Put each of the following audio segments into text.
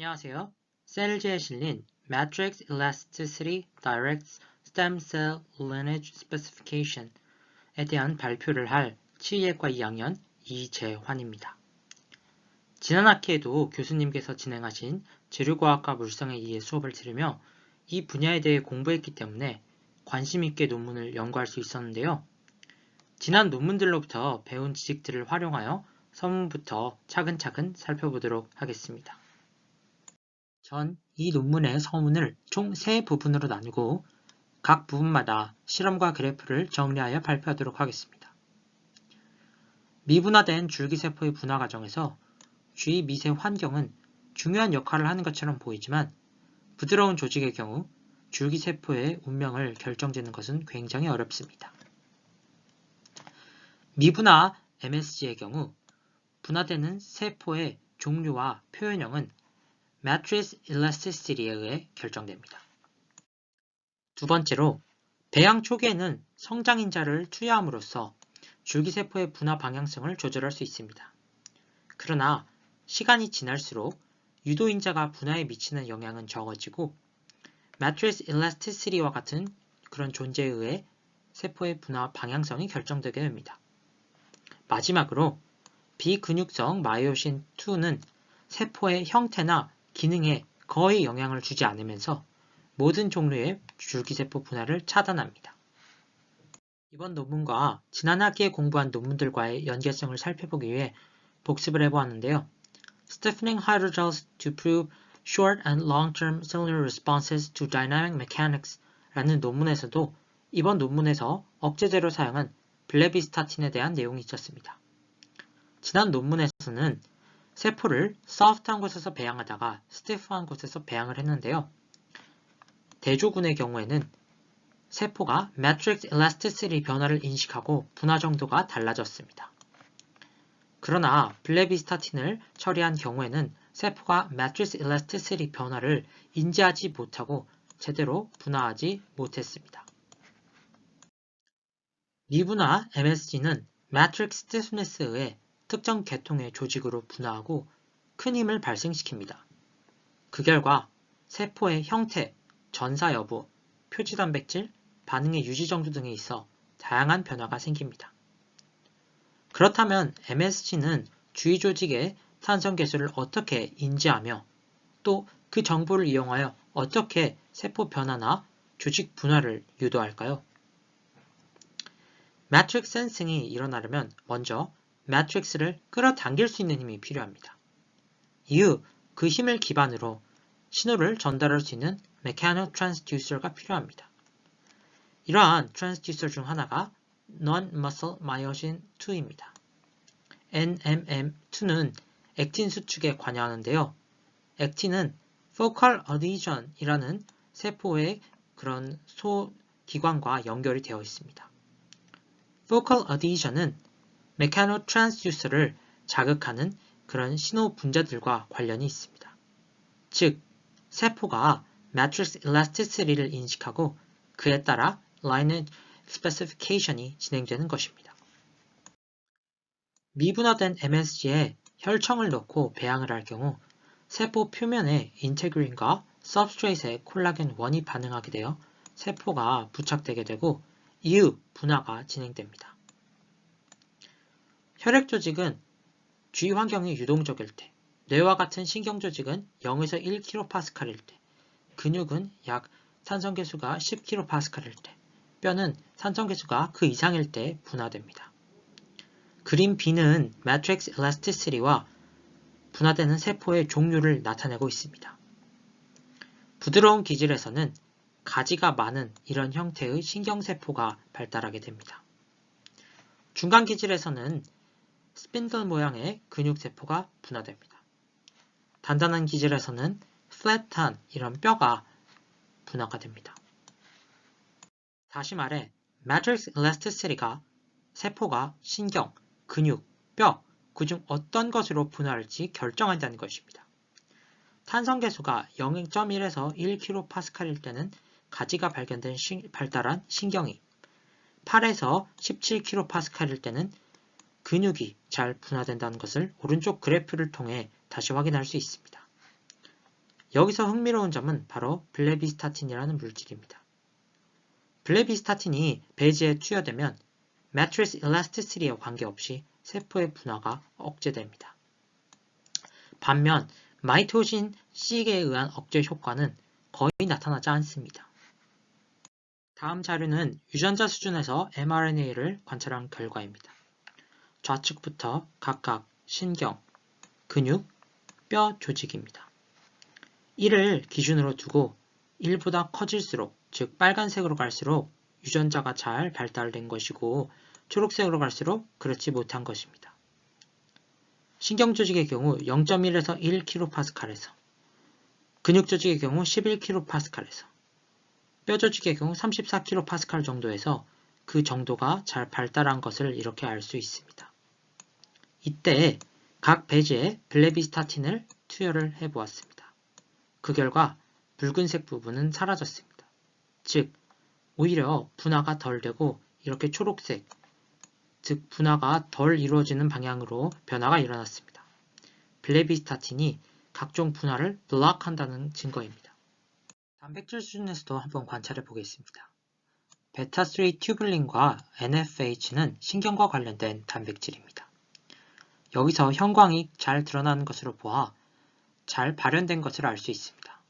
안녕하세요. 셀즈에 실린 Matrix Elasticity Direct Stem Cell Lineage Specification에 대한 발표를 할 치의학과 2학년 이재환입니다. 지난 학기에도 교수님께서 진행하신 재료과학과 물성에 의해 수업을 들으며 이 분야에 대해 공부했기 때문에 관심 있게 논문을 연구할 수 있었는데요. 지난 논문들로부터 배운 지식들을 활용하여 서문부터 차근차근 살펴보도록 하겠습니다. 전 이 논문의 서문을 총 세 부분으로 나누고 각 부분마다 실험과 그래프를 정리하여 발표하도록 하겠습니다. 미분화된 줄기세포의 분화 과정에서 주위 미세 환경은 중요한 역할을 하는 것처럼 보이지만 부드러운 조직의 경우 줄기세포의 운명을 결정짓는 것은 굉장히 어렵습니다. 미분화 MSG의 경우 분화되는 세포의 종류와 표현형은 matrix elasticity에 의해 결정됩니다. 두 번째로 배양 초기에는 성장인자를 투여함으로써 줄기세포의 분화 방향성을 조절할 수 있습니다. 그러나 시간이 지날수록 유도인자가 분화에 미치는 영향은 적어지고 matrix elasticity와 같은 그런 존재에 의해 세포의 분화 방향성이 결정되게 됩니다. 마지막으로 비근육성 마이오신 2는 세포의 형태나 기능에 거의 영향을 주지 않으면서 모든 종류의 줄기세포 분할을 차단합니다. 이번 논문과 지난 학기에 공부한 논문들과의 연계성을 살펴보기 위해 복습을 해보았는데요. Stiffening hydrogels to prove short and long-term cellular responses to dynamic mechanics 라는 논문에서도 이번 논문에서 억제제로 사용한 블레비스타틴에 대한 내용이 있었습니다. 지난 논문에서는 세포를 소프트한 곳에서 배양하다가 스티프한 곳에서 배양을 했는데요. 대조군의 경우에는 세포가 매트릭스 엘라스티시티 변화를 인식하고 분화 정도가 달라졌습니다. 그러나 블레비스타틴을 처리한 경우에는 세포가 매트릭스 엘라스티시티 변화를 인지하지 못하고 제대로 분화하지 못했습니다. 미분화 MSG는 매트릭스 스티프네스에 의해 특정 계통의 조직으로 분화하고 큰 힘을 발생시킵니다. 그 결과 세포의 형태, 전사 여부, 표지 단백질, 반응의 유지 정도 등에 있어 다양한 변화가 생깁니다. 그렇다면 MSG는 주위 조직의 탄성 개수를 어떻게 인지하며 또 그 정보를 이용하여 어떻게 세포 변화나 조직 분화를 유도할까요? 매트릭스 센싱이 일어나려면 먼저 매트릭스를 끌어당길 수 있는 힘이 필요합니다. 이후 그 힘을 기반으로 신호를 전달할 수 있는 메카노 트랜스듀서가 필요합니다. 이러한 트랜스듀서 중 하나가 Non-Muscle Myosin 2입니다. NMM2는 액틴 수축에 관여하는데요. 액틴은 Focal Adhesion이라는 세포의 그런 소기관과 연결이 되어 있습니다. Focal Adhesion은 메카노 트랜스듀서를 자극하는 그런 신호 분자들과 관련이 있습니다. 즉, 세포가 매트릭스 엘라스티시티를 인식하고 그에 따라 라인의 스페시피케이션이 진행되는 것입니다. 미분화된 MSG에 혈청을 넣고 배양을 할 경우 세포 표면에 인테그린과 서브스트레이트의 콜라겐 원이 반응하게 되어 세포가 부착되게 되고 이후 분화가 진행됩니다. 혈액 조직은 주위 환경이 유동적일 때, 뇌와 같은 신경 조직은 0에서 1kPa일 때, 근육은 약 산성계수가 10kPa일 때, 뼈는 산성계수가 그 이상일 때 분화됩니다. 그림 B는 매트릭스 엘라스티시티와 분화되는 세포의 종류를 나타내고 있습니다. 부드러운 기질에서는 가지가 많은 이런 형태의 신경세포가 발달하게 됩니다. 중간 기질에서는 스핀들 모양의 근육세포가 분화됩니다. 단단한 기질에서는 플랫한 이런 뼈가 분화가 됩니다. 다시 말해 매트릭스 엘라스티시티가 세포가 신경, 근육, 뼈, 그중 어떤 것으로 분화할지 결정한다는 것입니다. 탄성계수가 0.1에서 1kPa일 때는 가지가 발견된 시, 발달한 신경이 8에서 17kPa일 때는 근육이 잘 분화된다는 것을 오른쪽 그래프를 통해 다시 확인할 수 있습니다. 여기서 흥미로운 점은 바로 블레비스타틴이라는 물질입니다. 블레비스타틴이 배지에 투여되면 매트리스 일라스티시티에 관계없이 세포의 분화가 억제됩니다. 반면 마이토신 C에 의한 억제 효과는 거의 나타나지 않습니다. 다음 자료는 유전자 수준에서 mRNA를 관찰한 결과입니다. 좌측부터 각각 신경, 근육, 뼈 조직입니다. 이를 기준으로 두고 1보다 커질수록, 즉 빨간색으로 갈수록 유전자가 잘 발달된 것이고 초록색으로 갈수록 그렇지 못한 것입니다. 신경 조직의 경우 0.1에서 1kPa에서 근육 조직의 경우 11kPa에서 뼈 조직의 경우 34kPa 정도에서 그 정도가 잘 발달한 것을 이렇게 알 수 있습니다. 이때 각 배지에 블레비스타틴을 투여를 해보았습니다. 그 결과 붉은색 부분은 사라졌습니다. 즉, 오히려 분화가 덜 되고 이렇게 초록색, 즉 분화가 덜 이루어지는 방향으로 변화가 일어났습니다. 블레비스타틴이 각종 분화를 블락한다는 증거입니다. 단백질 수준에서도 한번 관찰해 보겠습니다. 베타3 튜블린과 NFH는 신경과 관련된 단백질입니다. 여기서 형광이 잘 드러나는 것으로 보아 잘 발현된 것을 알 수 있습니다.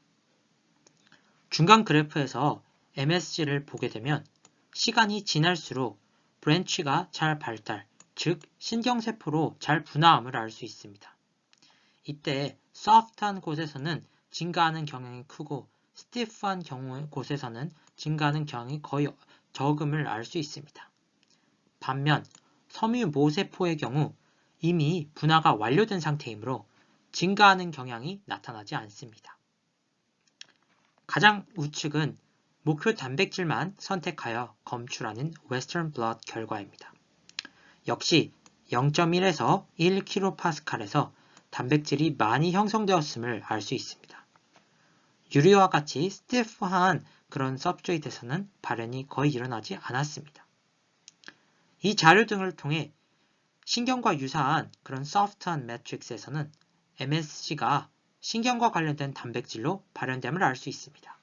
중간 그래프에서 MSG를 보게 되면 시간이 지날수록 브랜치가 잘 발달, 즉 신경세포로 잘 분화함을 알 수 있습니다. 이때 소프트한 곳에서는 증가하는 경향이 크고 스티프한 경우 곳에서는 증가하는 경향이 거의 적음을 알 수 있습니다. 반면 섬유 모세포의 경우 이미 분화가 완료된 상태이므로 증가하는 경향이 나타나지 않습니다. 가장 우측은 목표 단백질만 선택하여 검출하는 웨스턴 블러드 결과입니다. 역시 0.1에서 1kPa에서 단백질이 많이 형성되었음을 알 수 있습니다. 유리와 같이 스티프한 그런 서브트레이트에서는 발현이 거의 일어나지 않았습니다. 이 자료 등을 통해 신경과 유사한 그런 소프트한 매트릭스에서는 MSG가 신경과 관련된 단백질로 발현됨을 알 수 있습니다.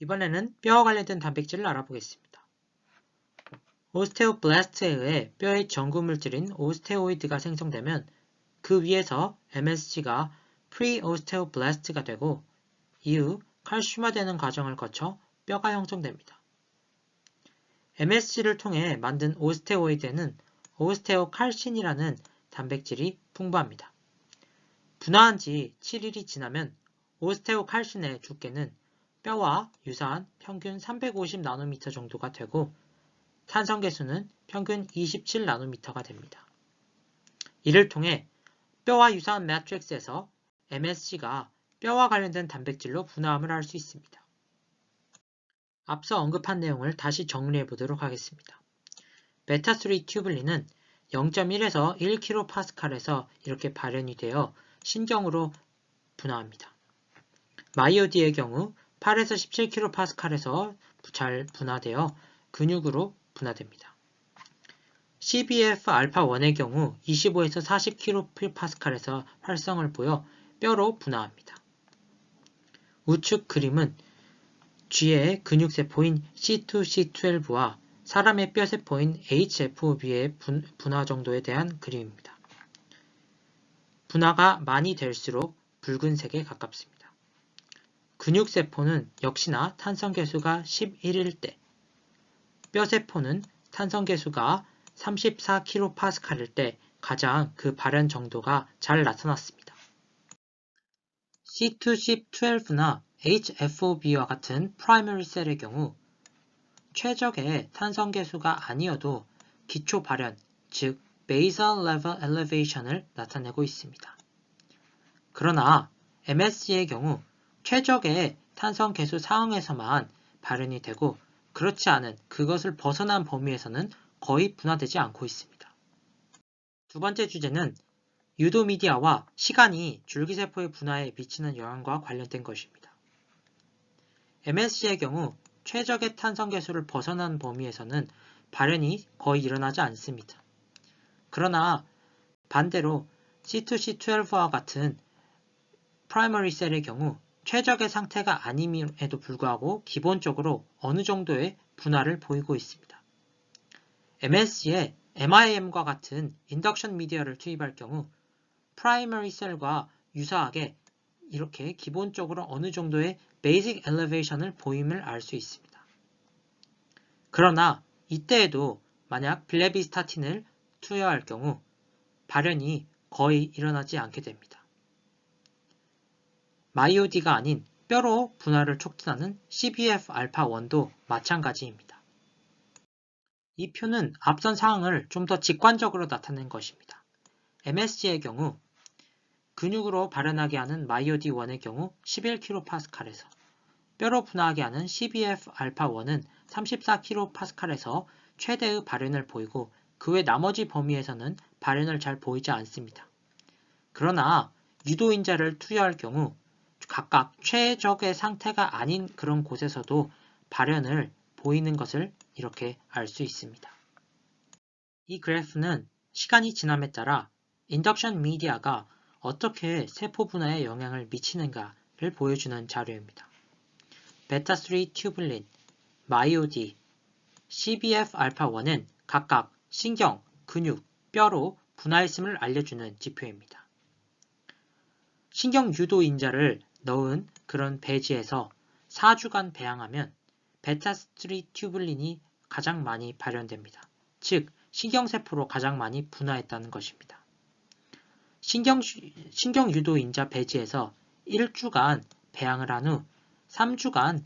이번에는 뼈와 관련된 단백질을 알아보겠습니다. 오스테오블라스트에 의해 뼈의 전구물질인 오스테오이드가 생성되면 그 위에서 MSG가 프리오스테오블라스트가 되고 이후 칼슘화되는 과정을 거쳐 뼈가 형성됩니다. MSG를 통해 만든 오스테오이드에는 오스테오칼신이라는 단백질이 풍부합니다. 분화한 지 7일이 지나면 오스테오칼신의 두께는 뼈와 유사한 평균 350나노미터 정도가 되고 탄성계수는 평균 27나노미터가 됩니다. 이를 통해 뼈와 유사한 매트릭스에서 MSC가 뼈와 관련된 단백질로 분화함을 알수 있습니다. 앞서 언급한 내용을 다시 정리해 보도록 하겠습니다. 베타3 튜블린은 0.1에서 1kPa에서 이렇게 발현이 되어 신경으로 분화합니다. 마이오디의 경우 8에서 17kPa에서 잘 분화되어 근육으로 분화됩니다. CBF-α1의 경우 25에서 40kPa에서 활성을 보여 뼈로 분화합니다. 우측 그림은 쥐의 근육세포인 C2C12와 사람의 뼈세포인 HFOB의 분화 정도에 대한 그림입니다. 분화가 많이 될수록 붉은색에 가깝습니다. 근육세포는 역시나 탄성계수가 11일 때, 뼈세포는 탄성계수가 34kPa일 때 가장 그 발현 정도가 잘 나타났습니다. C2C12나 HFOB와 같은 프라이머리 셀의 경우 최적의 탄성계수가 아니어도 기초 발현, 즉 basal level elevation을 나타내고 있습니다. 그러나 MSC의 경우 최적의 탄성 계수 상황에서만 발현이 되고 그렇지 않은 그것을 벗어난 범위에서는 거의 분화되지 않고 있습니다. 두 번째 주제는 유도 미디어와 시간이 줄기세포의 분화에 미치는 영향과 관련된 것입니다. MSC의 경우 최적의 탄성 계수를 벗어난 범위에서는 발현이 거의 일어나지 않습니다. 그러나 반대로 C2C12와 같은 프라이머리 셀의 경우 최적의 상태가 아님에도 불구하고 기본적으로 어느 정도의 분할을 보이고 있습니다. MSC에 MIM과 같은 인덕션 미디어를 투입할 경우 프라이머리 셀과 유사하게 이렇게 기본적으로 어느 정도의 베이직 엘리베이션을 보임을 알 수 있습니다. 그러나 이때에도 만약 블레비스타틴을 투여할 경우 발현이 거의 일어나지 않게 됩니다. 마이오디가 아닌 뼈로 분할을 촉진하는 CBF-알파1도 마찬가지입니다. 이 표는 앞선 사항을 좀 더 직관적으로 나타낸 것입니다. MSG의 경우 근육으로 발현하게 하는 마이오디1의 경우 11kPa에서 뼈로 분화하게 하는 CBF-알파1은 34kPa에서 최대의 발현을 보이고 그 외 나머지 범위에서는 발현을 잘 보이지 않습니다. 그러나 유도인자를 투여할 경우 각각 최적의 상태가 아닌 그런 곳에서도 발현을 보이는 것을 이렇게 알 수 있습니다. 이 그래프는 시간이 지남에 따라 인덕션 미디어가 어떻게 세포 분화에 영향을 미치는가를 보여주는 자료입니다. 베타3 튜블린, 마이오디, CBF-알파1은 각각 신경, 근육, 뼈로 분화했음을 알려주는 지표입니다. 신경 유도 인자를 넣은 그런 배지에서 4주간 배양하면 베타3 튜블린이 가장 많이 발현됩니다. 즉, 신경세포로 가장 많이 분화했다는 것입니다. 신경, 신경 유도 인자 배지에서 1주간 배양을 한 후 3주간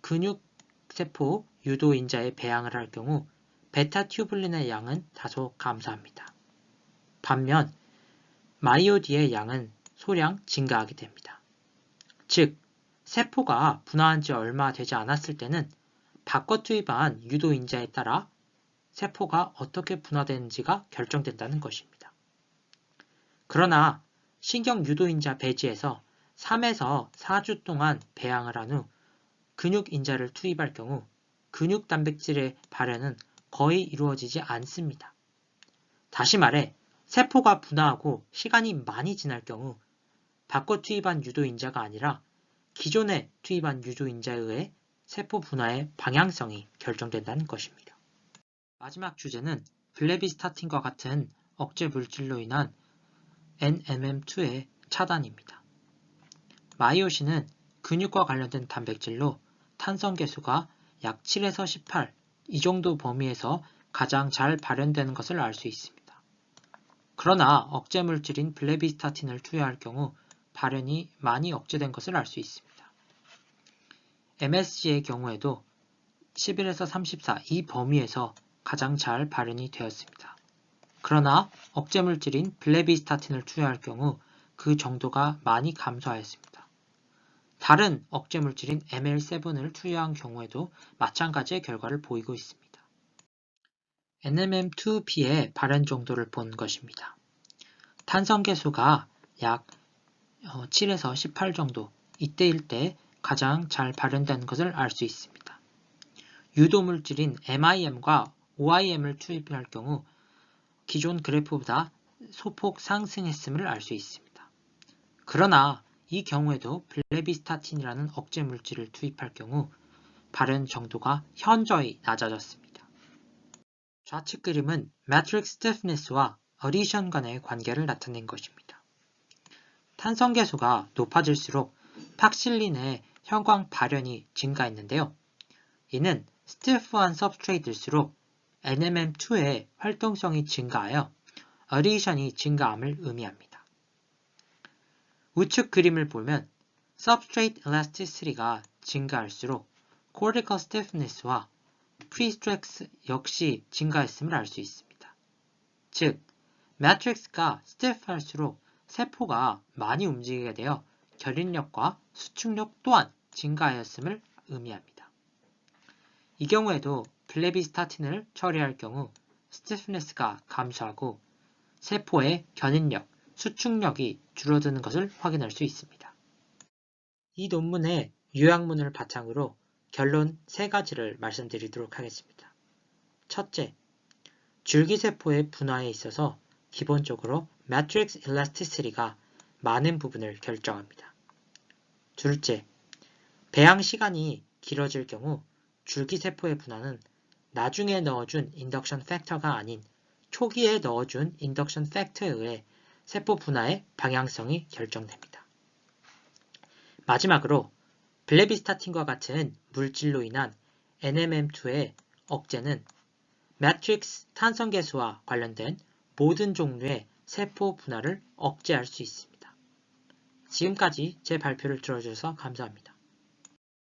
근육세포 유도 인자에 배양을 할 경우 베타 튜블린의 양은 다소 감소합니다. 반면 마이오디의 양은 소량 증가하게 됩니다. 즉, 세포가 분화한 지 얼마 되지 않았을 때는 바꿔 투입한 유도 인자에 따라 세포가 어떻게 분화되는지가 결정된다는 것입니다. 그러나 신경 유도 인자 배지에서 3에서 4주 동안 배양을 한 후 근육 인자를 투입할 경우 근육 단백질의 발현은 거의 이루어지지 않습니다. 다시 말해 세포가 분화하고 시간이 많이 지날 경우 바꿔 투입한 유도인자가 아니라 기존에 투입한 유도인자에 의해 세포 분화의 방향성이 결정된다는 것입니다. 마지막 주제는 블레비스타틴과 같은 억제 물질로 인한 NMM2의 차단입니다. 마이오신은 근육과 관련된 단백질로 탄성계수가 약 7에서 18, 이 정도 범위에서 가장 잘 발현되는 것을 알 수 있습니다. 그러나 억제 물질인 블레비스타틴을 투여할 경우 발현이 많이 억제된 것을 알 수 있습니다. MSG의 경우에도 11에서 34 이 범위에서 가장 잘 발현이 되었습니다. 그러나 억제 물질인 블레비스타틴을 투여할 경우 그 정도가 많이 감소하였습니다. 다른 억제 물질인 ML7을 투여한 경우에도 마찬가지의 결과를 보이고 있습니다. NMM2B의 발현 정도를 본 것입니다. 탄성계수가 약 7에서 어, 18 정도 이때일 때 가장 잘 발현되는 것을 알 수 있습니다. 유도물질인 MIM과 OIM을 투입할 경우 기존 그래프보다 소폭 상승했음을 알 수 있습니다. 그러나 이 경우에도 블레비스타틴이라는 억제 물질을 투입할 경우 발현 정도가 현저히 낮아졌습니다. 좌측 그림은 매트릭 스티프니스와 어디션 간의 관계를 나타낸 것입니다. 탄성계수가 높아질수록 팍실린의 형광 발현이 증가했는데요. 이는 스티프한 서브스트레이트일수록 NMM2의 활동성이 증가하여 어디션이 증가함을 의미합니다. 우측 그림을 보면 substrate elasticity가 증가할수록 cortical stiffness와 prestress 역시 증가했음을 알 수 있습니다. 즉, 매트릭스가 stiff할수록 세포가 많이 움직이게 되어 결인력과 수축력 또한 증가하였음을 의미합니다. 이 경우에도 블레비스타틴을 처리할 경우 스티프네스가 감소하고 세포의 견인력, 수축력이 줄어드는 것을 확인할 수 있습니다. 이 논문의 요약문을 바탕으로 결론 세 가지를 말씀드리도록 하겠습니다. 첫째, 줄기세포의 분화에 있어서 기본적으로 매트릭스 일라스티시티가 많은 부분을 결정합니다. 둘째, 배양 시간이 길어질 경우 줄기세포의 분화는 나중에 넣어준 인덕션 팩터가 아닌 초기에 넣어준 인덕션 팩터에 의해 세포 분화의 방향성이 결정됩니다. 마지막으로 블레비스타틴과 같은 물질로 인한 NMM2의 억제는 매트릭스 탄성계수와 관련된 모든 종류의 세포 분화를 억제할 수 있습니다. 지금까지 제 발표를 들어주셔서 감사합니다.